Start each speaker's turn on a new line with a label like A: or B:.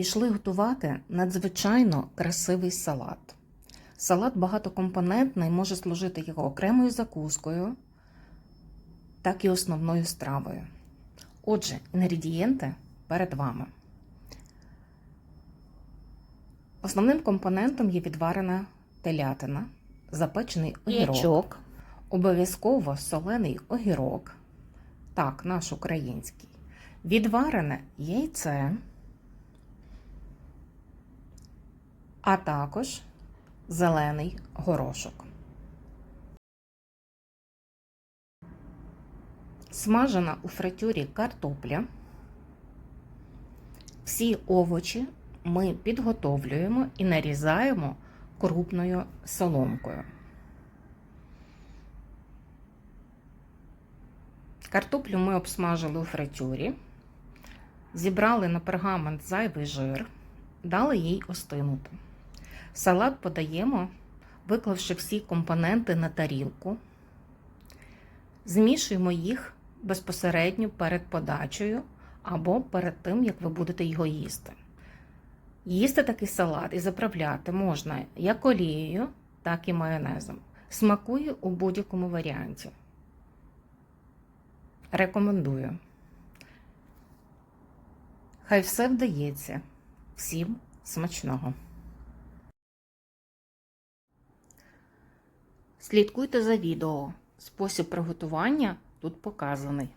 A: Пішли готувати надзвичайно красивий салат. Салат багатокомпонентний може служити як окремою закускою, так і основною стравою. Отже, інгредієнти перед вами. Основним компонентом є відварена телятина, запечений огірок, обов'язково солений огірок, так, наш український, відварене яйце, а також зелений горошок. Смажена у фритюрі картопля. Всі овочі ми підготовлюємо і нарізаємо крупною соломкою. Картоплю ми обсмажили у фритюрі, зібрали на пергамент зайвий жир, дали їй остинути. Салат подаємо, виклавши всі компоненти на тарілку. Змішуємо їх безпосередньо перед подачею або перед тим, як ви будете його їсти. Їсти такий салат і заправляти можна як олією, так і майонезом. Смакує у будь-якому варіанті. Рекомендую. Хай все вдається. Всім смачного. Слідкуйте за відео. Спосіб приготування тут показаний.